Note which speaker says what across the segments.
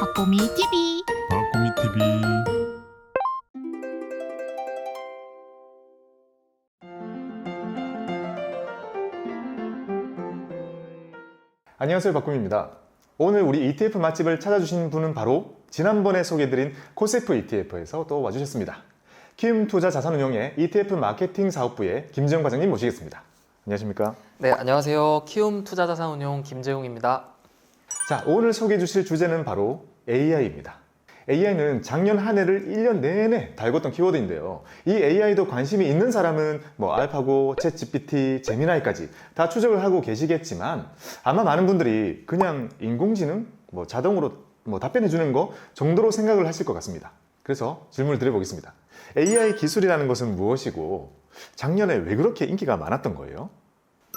Speaker 1: 박보미 TV
Speaker 2: 박고미 TV
Speaker 3: 안녕하세요 박구미입니다. 오늘 우리 ETF 맛집을 찾아주신 분은 바로 지난번에 소개해드린 코세프 ETF에서 또 와주셨습니다. 키움 투자 자산운용의 ETF 마케팅 사업부의 김재영 과장님 모시겠습니다. 안녕하십니까?
Speaker 4: 네, 안녕하세요. 키움 투자자산운용 김재용입니다.
Speaker 3: 자, 오늘 소개해 주실 주제는 바로 AI입니다. AI는 작년 한 해를 1년 내내 달궜던 키워드인데요. 이 AI도 관심이 있는 사람은 뭐 알파고, 챗 GPT, 제미나이까지 다 추적을 하고 계시겠지만 아마 많은 분들이 그냥 인공지능, 뭐 자동으로 뭐 답변해 주는 거 정도로 생각을 하실 것 같습니다. 그래서 질문을 드려보겠습니다. AI 기술이라는 것은 무엇이고 작년에 왜 그렇게 인기가 많았던 거예요?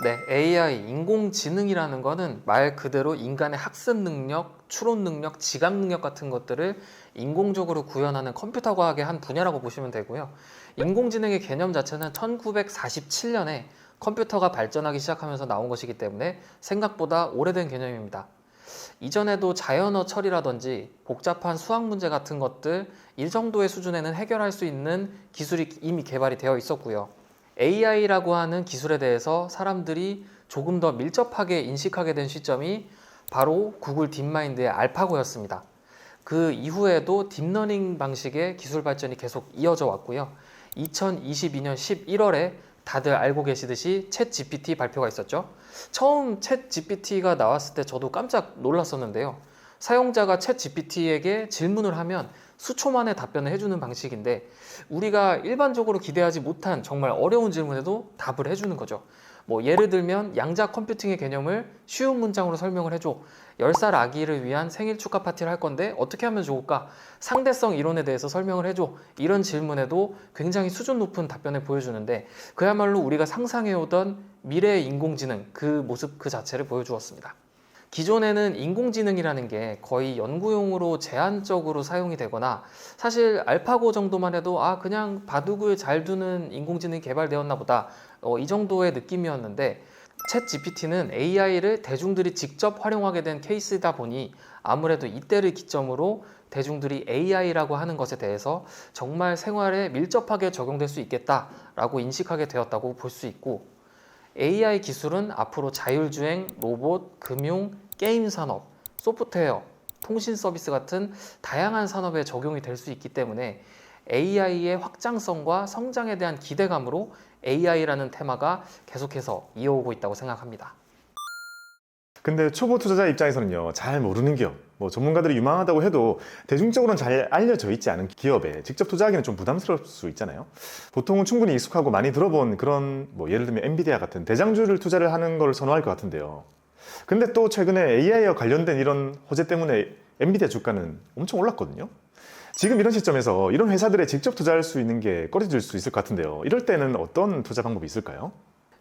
Speaker 4: 네, AI 인공지능이라는 거는 말 그대로 인간의 학습 능력, 추론 능력, 지각 능력 같은 것들을 인공적으로 구현하는 컴퓨터 과학의 한 분야라고 보시면 되고요. 인공지능의 개념 자체는 1947년에 컴퓨터가 발전하기 시작하면서 나온 것이기 때문에 생각보다 오래된 개념입니다. 이전에도 자연어 처리라든지 복잡한 수학 문제 같은 것들 이 정도의 수준에는 해결할 수 있는 기술이 이미 개발이 되어 있었고요. AI라고 하는 기술에 대해서 사람들이 조금 더 밀접하게 인식하게 된 시점이 바로 구글 딥마인드의 알파고였습니다. 그 이후에도 딥러닝 방식의 기술 발전이 계속 이어져 왔고요. 2022년 11월에 다들 알고 계시듯이 챗 GPT 발표가 있었죠. 처음 챗 GPT가 나왔을 때 저도 깜짝 놀랐었는데요. 사용자가 챗 GPT에게 질문을 하면 수초 만에 답변을 해주는 방식인데 우리가 일반적으로 기대하지 못한 정말 어려운 질문에도 답을 해주는 거죠. 뭐 예를 들면 양자 컴퓨팅의 개념을 쉬운 문장으로 설명을 해줘. 10살 아기를 위한 생일 축하 파티를 할 건데 어떻게 하면 좋을까? 상대성 이론에 대해서 설명을 해줘. 이런 질문에도 굉장히 수준 높은 답변을 보여주는데 그야말로 우리가 상상해오던 미래의 인공지능 그 모습 그 자체를 보여주었습니다. 기존에는 인공지능이라는 게 거의 연구용으로 제한적으로 사용이 되거나 사실 알파고 정도만 해도 아 그냥 바둑을 잘 두는 인공지능이 개발되었나 보다. 어, 이 정도의 느낌이었는데 챗 GPT는 AI를 대중들이 직접 활용하게 된 케이스다 보니 아무래도 이때를 기점으로 대중들이 AI라고 하는 것에 대해서 정말 생활에 밀접하게 적용될 수 있겠다라고 인식하게 되었다고 볼 수 있고 AI 기술은 앞으로 자율주행, 로봇, 금융, 게임 산업, 소프트웨어, 통신 서비스 같은 다양한 산업에 적용이 될 수 있기 때문에 AI의 확장성과 성장에 대한 기대감으로 AI라는 테마가 계속해서 이어오고 있다고 생각합니다.
Speaker 3: 근데 초보 투자자 입장에서는요, 잘 모르는 기업, 뭐 전문가들이 유망하다고 해도 대중적으로는 잘 알려져 있지 않은 기업에 직접 투자하기는 좀 부담스러울 수 있잖아요. 보통은 충분히 익숙하고 많이 들어본 그런 뭐 예를 들면 엔비디아 같은 대장주를 투자를 하는 걸 선호할 것 같은데요. 근데 또 최근에 AI와 관련된 이런 호재 때문에 엔비디아 주가는 엄청 올랐거든요. 지금 이런 시점에서 이런 회사들에 직접 투자할 수 있는 게 꺼려질 수 있을 것 같은데요. 이럴 때는 어떤 투자 방법이 있을까요?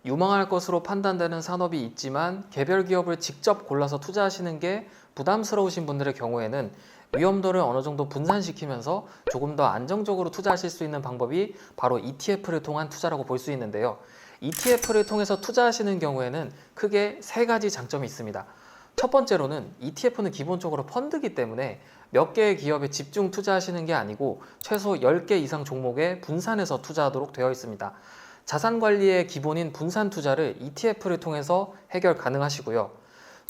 Speaker 4: 유망할 것으로 판단되는 산업이 있지만 개별 기업을 직접 골라서 투자하시는 게 부담스러우신 분들의 경우에는 위험도를 어느 정도 분산시키면서 조금 더 안정적으로 투자하실 수 있는 방법이 바로 ETF를 통한 투자라고 볼 수 있는데요. ETF를 통해서 투자하시는 경우에는 크게 세 가지 장점이 있습니다. 첫 번째로는 ETF는 기본적으로 펀드기 때문에 몇 개의 기업에 집중 투자하시는 게 아니고 최소 10개 이상 종목에 분산해서 투자하도록 되어 있습니다. 자산 관리의 기본인 분산 투자를 ETF를 통해서 해결 가능하시고요.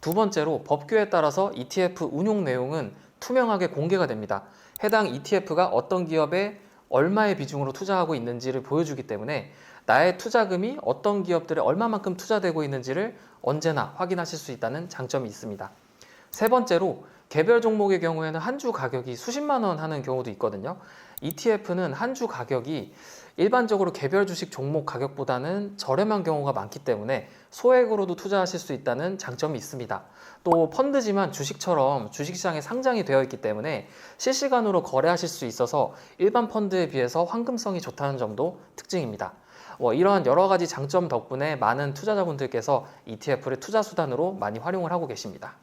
Speaker 4: 두 번째로 법규에 따라서 ETF 운용 내용은 투명하게 공개가 됩니다. 해당 ETF가 어떤 기업에 얼마의 비중으로 투자하고 있는지를 보여주기 때문에 나의 투자금이 어떤 기업들에 얼마만큼 투자되고 있는지를 언제나 확인하실 수 있다는 장점이 있습니다. 세 번째로 개별 종목의 경우에는 한 주 가격이 수십만 원 하는 경우도 있거든요. ETF는 한 주 가격이 일반적으로 개별 주식 종목 가격보다는 저렴한 경우가 많기 때문에 소액으로도 투자하실 수 있다는 장점이 있습니다. 또 펀드지만 주식처럼 주식시장에 상장이 되어 있기 때문에 실시간으로 거래하실 수 있어서 일반 펀드에 비해서 황금성이 좋다는 점도 특징입니다. 뭐 이러한 여러 가지 장점 덕분에 많은 투자자분들께서 ETF를 투자 수단으로 많이 활용을 하고 계십니다.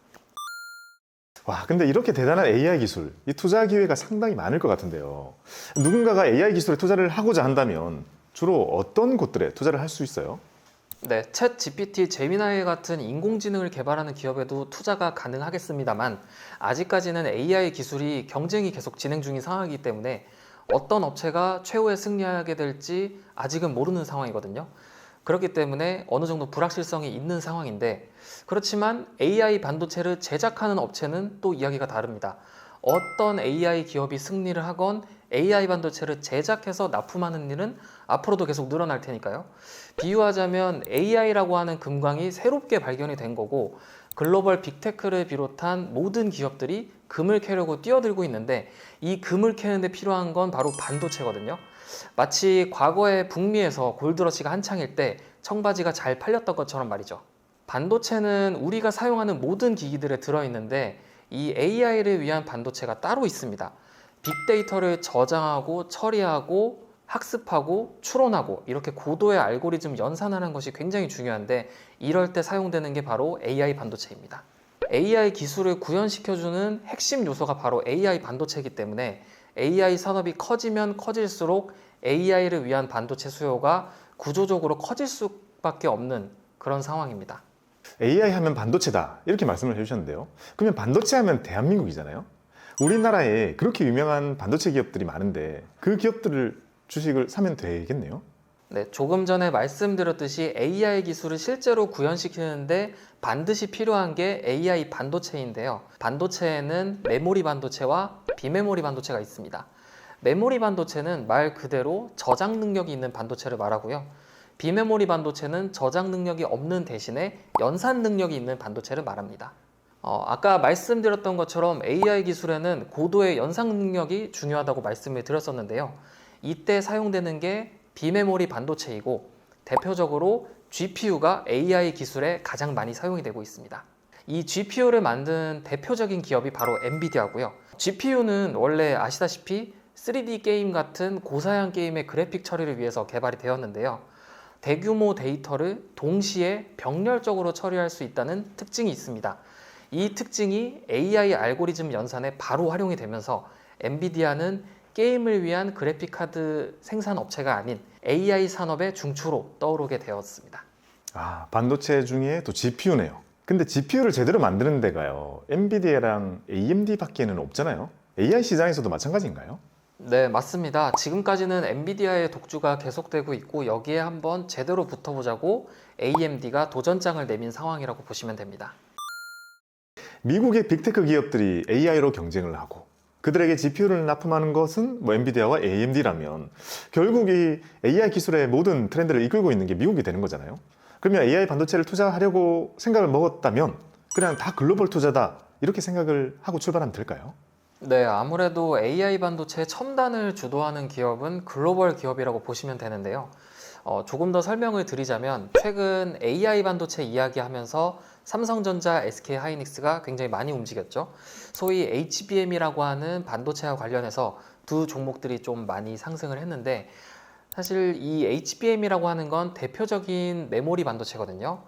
Speaker 3: 와, 근데 이렇게 대단한 AI 기술, 이 투자 기회가 상당히 많을 것 같은데요. 누군가가 AI 기술에 투자를 하고자 한다면 주로 어떤 곳들에 투자를 할 수 있어요?
Speaker 4: 네, 챗 GPT, 제미나이 같은 인공지능을 개발하는 기업에도 투자가 가능하겠습니다만 아직까지는 AI 기술이 경쟁이 계속 진행 중인 상황이기 때문에 어떤 업체가 최후에 승리하게 될지 아직은 모르는 상황이거든요. 그렇기 때문에 어느 정도 불확실성이 있는 상황인데 그렇지만 AI 반도체를 제작하는 업체는 또 이야기가 다릅니다. 어떤 AI 기업이 승리를 하건 AI 반도체를 제작해서 납품하는 일은 앞으로도 계속 늘어날 테니까요. 비유하자면 AI라고 하는 금광이 새롭게 발견이 된 거고 글로벌 빅테크를 비롯한 모든 기업들이 금을 캐려고 뛰어들고 있는데 이 금을 캐는데 필요한 건 바로 반도체거든요. 마치 과거에 북미에서 골드러시가 한창일 때 청바지가 잘 팔렸던 것처럼 말이죠. 반도체는 우리가 사용하는 모든 기기들에 들어있는데 이 AI를 위한 반도체가 따로 있습니다. 빅데이터를 저장하고 처리하고 학습하고 추론하고 이렇게 고도의 알고리즘 연산하는 것이 굉장히 중요한데 이럴 때 사용되는 게 바로 AI 반도체입니다. AI 기술을 구현시켜주는 핵심 요소가 바로 AI 반도체이기 때문에 AI 산업이 커지면 커질수록 AI를 위한 반도체 수요가 구조적으로 커질 수밖에 없는 그런 상황입니다.
Speaker 3: AI 하면 반도체다 이렇게 말씀을 해주셨는데요. 그러면 반도체 하면 대한민국이잖아요. 우리나라에 그렇게 유명한 반도체 기업들이 많은데 그 기업들을 주식을 사면 되겠네요.
Speaker 4: 네, 조금 전에 말씀드렸듯이 AI 기술을 실제로 구현시키는데 반드시 필요한 게 AI 반도체인데요. 반도체에는 메모리 반도체와 비메모리 반도체가 있습니다. 메모리 반도체는 말 그대로 저장 능력이 있는 반도체를 말하고요. 비메모리 반도체는 저장 능력이 없는 대신에 연산 능력이 있는 반도체를 말합니다. 어, 아까 말씀드렸던 것처럼 AI 기술에는 고도의 연산 능력이 중요하다고 말씀을 드렸었는데요. 이때 사용되는 게 비메모리 반도체이고 대표적으로 GPU가 AI 기술에 가장 많이 사용이 되고 있습니다. 이 GPU를 만든 대표적인 기업이 바로 엔비디아고요. GPU는 원래 아시다시피 3D 게임 같은 고사양 게임의 그래픽 처리를 위해서 개발이 되었는데요. 대규모 데이터를 동시에 병렬적으로 처리할 수 있다는 특징이 있습니다. 이 특징이 AI 알고리즘 연산에 바로 활용이 되면서 엔비디아는 게임을 위한 그래픽 카드 생산 업체가 아닌 AI 산업의 중추로 떠오르게 되었습니다.
Speaker 3: 아 반도체 중에 또 GPU네요. 근데 GPU를 제대로 만드는 데가요. 엔비디아랑 AMD밖에는 없잖아요. AI 시장에서도 마찬가지인가요?
Speaker 4: 네, 맞습니다. 지금까지는 엔비디아의 독주가 계속되고 있고 여기에 한번 제대로 붙어보자고 AMD가 도전장을 내민 상황이라고 보시면 됩니다.
Speaker 3: 미국의 빅테크 기업들이 AI로 경쟁을 하고 그들에게 GPU를 납품하는 것은 뭐 엔비디아와 AMD라면 결국 이 AI 기술의 모든 트렌드를 이끌고 있는 게 미국이 되는 거잖아요. 그러면 AI 반도체를 투자하려고 생각을 먹었다면 그냥 다 글로벌 투자다 이렇게 생각을 하고 출발하면 될까요?
Speaker 4: 네, 아무래도 AI 반도체 첨단을 주도하는 기업은 글로벌 기업이라고 보시면 되는데요. 어, 조금 더 설명을 드리자면 최근 AI 반도체 이야기하면서 삼성전자, SK 하이닉스가 굉장히 많이 움직였죠. 소위 HBM이라고 하는 반도체와 관련해서 두 종목들이 좀 많이 상승을 했는데 사실 이 HBM이라고 하는 건 대표적인 메모리 반도체거든요.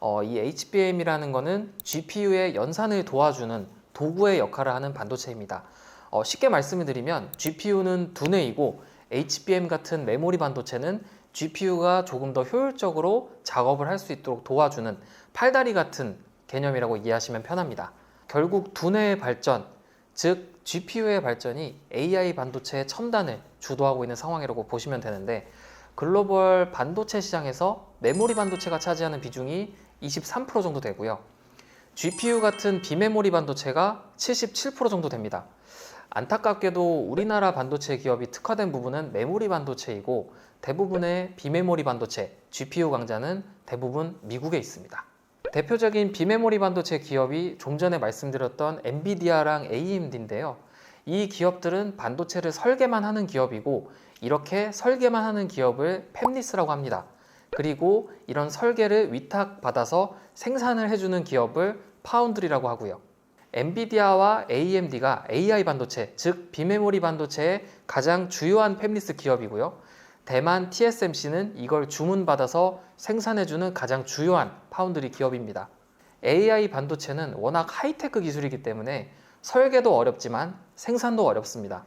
Speaker 4: 어, 이 HBM이라는 거는 GPU의 연산을 도와주는 도구의 역할을 하는 반도체입니다. 어, 쉽게 말씀을 드리면 GPU는 두뇌이고 HBM 같은 메모리 반도체는 GPU가 조금 더 효율적으로 작업을 할 수 있도록 도와주는 팔다리 같은 개념이라고 이해하시면 편합니다. 결국 두뇌의 발전, 즉 GPU의 발전이 AI 반도체의 첨단을 주도하고 있는 상황이라고 보시면 되는데 글로벌 반도체 시장에서 메모리 반도체가 차지하는 비중이 23% 정도 되고요. GPU 같은 비메모리 반도체가 77% 정도 됩니다. 안타깝게도 우리나라 반도체 기업이 특화된 부분은 메모리 반도체이고 대부분의 비메모리 반도체, GPU 강자는 대부분 미국에 있습니다. 대표적인 비메모리 반도체 기업이 좀 전에 말씀드렸던 엔비디아랑 AMD인데요. 이 기업들은 반도체를 설계만 하는 기업이고 이렇게 설계만 하는 기업을 팹리스라고 합니다. 그리고 이런 설계를 위탁받아서 생산을 해주는 기업을 파운드리라고 하고요. 엔비디아와 AMD가 AI 반도체, 즉 비메모리 반도체의 가장 주요한 팹리스 기업이고요. 대만 TSMC는 이걸 주문받아서 생산해주는 가장 주요한 파운드리 기업입니다. AI 반도체는 워낙 하이테크 기술이기 때문에 설계도 어렵지만 생산도 어렵습니다.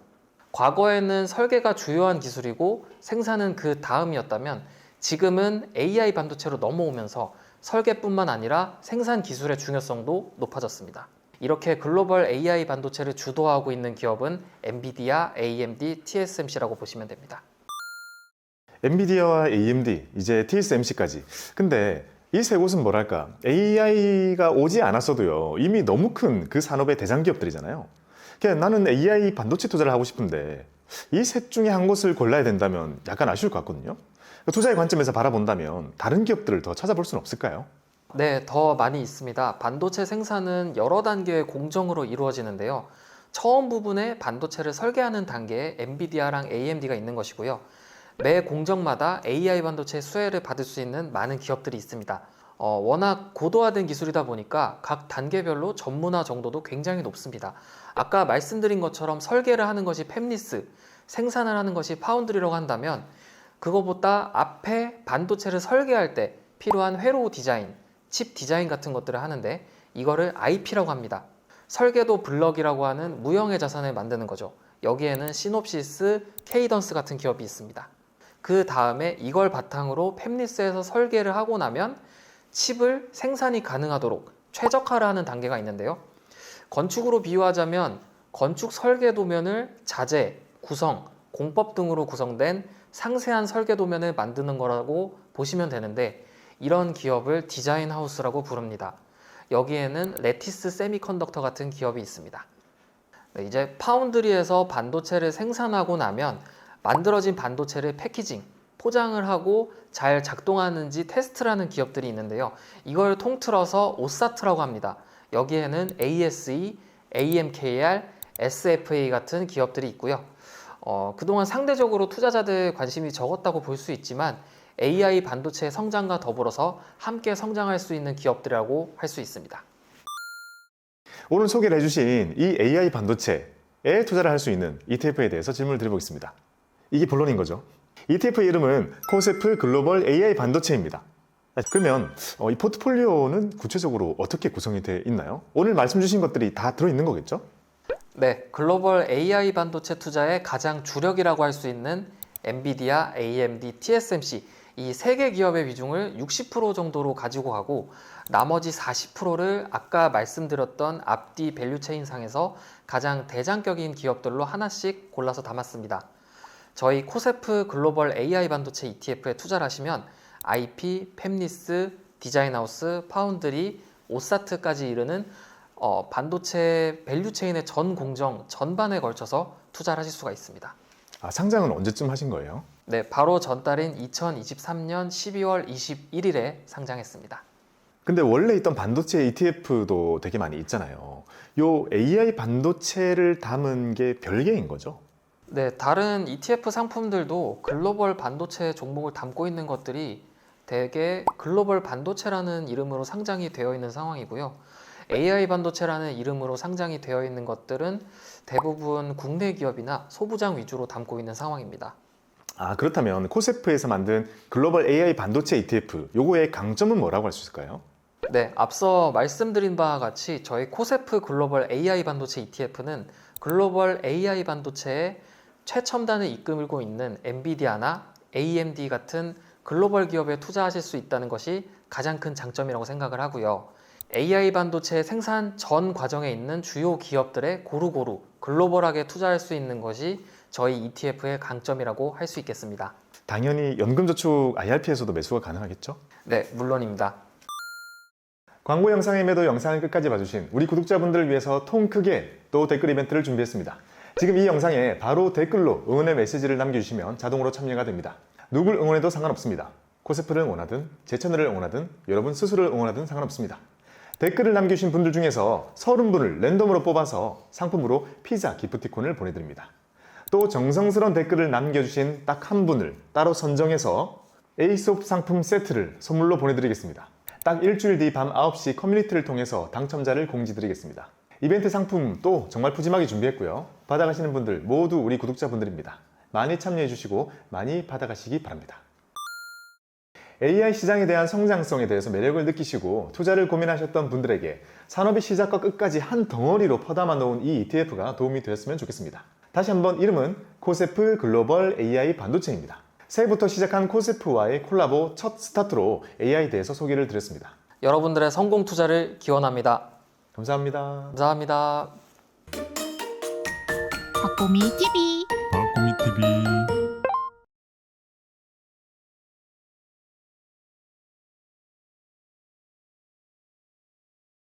Speaker 4: 과거에는 설계가 주요한 기술이고 생산은 그 다음이었다면 지금은 AI 반도체로 넘어오면서 설계뿐만 아니라 생산 기술의 중요성도 높아졌습니다. 이렇게 글로벌 AI 반도체를 주도하고 있는 기업은 엔비디아, AMD, TSMC라고 보시면 됩니다.
Speaker 3: 엔비디아와 AMD, 이제 TSMC까지. 근데 이 세 곳은 뭐랄까 AI가 오지 않았어도요 이미 너무 큰 그 산업의 대장 기업들이잖아요. 그냥 나는 AI 반도체 투자를 하고 싶은데 이 셋 중에 한 곳을 골라야 된다면 약간 아쉬울 것 같거든요. 투자의 관점에서 바라본다면 다른 기업들을 더 찾아볼 수는 없을까요?
Speaker 4: 네, 더 많이 있습니다. 반도체 생산은 여러 단계의 공정으로 이루어지는데요. 처음 부분에 반도체를 설계하는 단계에 엔비디아랑 AMD가 있는 것이고요. 매 공정마다 AI 반도체 수혜를 받을 수 있는 많은 기업들이 있습니다. 어, 워낙 고도화된 기술이다 보니까 각 단계별로 전문화 정도도 굉장히 높습니다. 아까 말씀드린 것처럼 설계를 하는 것이 팹리스, 생산을 하는 것이 파운드리라고 한다면 그거보다 앞에 반도체를 설계할 때 필요한 회로 디자인, 칩 디자인 같은 것들을 하는데 이거를 IP라고 합니다. 설계도 블럭이라고 하는 무형의 자산을 만드는 거죠. 여기에는 시놉시스, 케이던스 같은 기업이 있습니다. 그 다음에 이걸 바탕으로 팹리스에서 설계를 하고 나면 칩을 생산이 가능하도록 최적화를 하는 단계가 있는데요. 건축으로 비유하자면 건축 설계 도면을 자재, 구성, 공법 등으로 구성된 상세한 설계 도면을 만드는 거라고 보시면 되는데 이런 기업을 디자인 하우스라고 부릅니다. 여기에는 레티스 세미컨덕터 같은 기업이 있습니다. 네, 이제 파운드리에서 반도체를 생산하고 나면 만들어진 반도체를 패키징, 포장을 하고 잘 작동하는지 테스트를 하는 기업들이 있는데요. 이걸 통틀어서 오사트라고 합니다. 여기에는 ASE, AMKR, SFA 같은 기업들이 있고요. 어, 그동안 상대적으로 투자자들 관심이 적었다고 볼 수 있지만 AI 반도체의 성장과 더불어서 함께 성장할 수 있는 기업들이라고 할 수 있습니다.
Speaker 3: 오늘 소개를 해주신 이 AI 반도체에 투자를 할 수 있는 ETF에 대해서 질문을 드려보겠습니다. 이게 본론인 거죠. ETF 이름은 코세프 글로벌 AI 반도체입니다. 그러면 어, 이 포트폴리오는 구체적으로 어떻게 구성이 되어 있나요? 오늘 말씀 주신 것들이 다 들어있는 거겠죠?
Speaker 4: 네, 글로벌 AI 반도체 투자의 가장 주력이라고 할 수 있는 엔비디아, AMD, TSMC 이 세 개 기업의 비중을 60% 정도로 가지고 가고 나머지 40%를 아까 말씀드렸던 앞뒤 밸류체인 상에서 가장 대장격인 기업들로 하나씩 골라서 담았습니다. 저희 코세프 글로벌 AI 반도체 ETF에 투자를 하시면 IP, 팹리스, 디자인하우스, 파운드리, 오사트까지 이르는 어, 반도체 밸류체인의 전 공정 전반에 걸쳐서 투자를 하실 수가 있습니다.
Speaker 3: 아, 상장은 언제쯤 하신 거예요?
Speaker 4: 네, 바로 전달인 2023년 12월 21일에 상장했습니다.
Speaker 3: 근데 원래 있던 반도체 ETF도 되게 많이 있잖아요. 요 AI 반도체를 담은 게 별개인 거죠?
Speaker 4: 네, 다른 ETF 상품들도 글로벌 반도체 종목을 담고 있는 것들이 대개 글로벌 반도체라는 이름으로 상장이 되어 있는 상황이고요. AI 반도체라는 이름으로 상장이 되어 있는 것들은 대부분 국내 기업이나 소부장 위주로 담고 있는 상황입니다.
Speaker 3: 아, 그렇다면 코세프에서 만든 글로벌 AI 반도체 ETF, 요거의 강점은 뭐라고 할 수 있을까요?
Speaker 4: 네, 앞서 말씀드린 바와 같이 저희 코세프 글로벌 AI 반도체 ETF는 글로벌 AI 반도체의 최첨단을 이끌고 있는 엔비디아나 AMD 같은 글로벌 기업에 투자하실 수 있다는 것이 가장 큰 장점이라고 생각을 하고요. AI 반도체 생산 전 과정에 있는 주요 기업들의 고루고루 글로벌하게 투자할 수 있는 것이 저희 ETF의 강점이라고 할 수 있겠습니다.
Speaker 3: 당연히 연금저축 IRP에서도 매수가 가능하겠죠?
Speaker 4: 네, 물론입니다.
Speaker 3: 광고 영상의 매도 영상을 끝까지 봐주신 우리 구독자분들을 위해서 통 크게 또 댓글 이벤트를 준비했습니다. 지금 이 영상에 바로 댓글로 응원의 메시지를 남겨주시면 자동으로 참여가 됩니다. 누굴 응원해도 상관없습니다. 코세프를 응원하든 제 채널을 응원하든 여러분 스스로를 응원하든 상관없습니다. 댓글을 남겨주신 분들 중에서 30분을 랜덤으로 뽑아서 상품으로 피자 기프티콘을 보내드립니다. 또 정성스러운 댓글을 남겨주신 딱 한 분을 따로 선정해서 에이스옵 상품 세트를 선물로 보내드리겠습니다. 딱 일주일 뒤 밤 9시 커뮤니티를 통해서 당첨자를 공지드리겠습니다. 이벤트 상품 또 정말 푸짐하게 준비했고요. 받아가시는 분들 모두 우리 구독자분들입니다. 많이 참여해주시고 많이 받아가시기 바랍니다. AI 시장에 대한 성장성에 대해서 매력을 느끼시고 투자를 고민하셨던 분들에게 산업의 시작과 끝까지 한 덩어리로 퍼담아 놓은 이 ETF가 도움이 되었으면 좋겠습니다. 다시 한번 이름은 코세프 글로벌 AI 반도체입니다. 새해부터 시작한 코세프와의 콜라보 첫 스타트로 AI에 대해서 소개를 드렸습니다.
Speaker 4: 여러분들의 성공 투자를 기원합니다.
Speaker 3: 감사합니다.
Speaker 4: 감사합니다.
Speaker 1: 박보미 TV
Speaker 2: 박보미 TV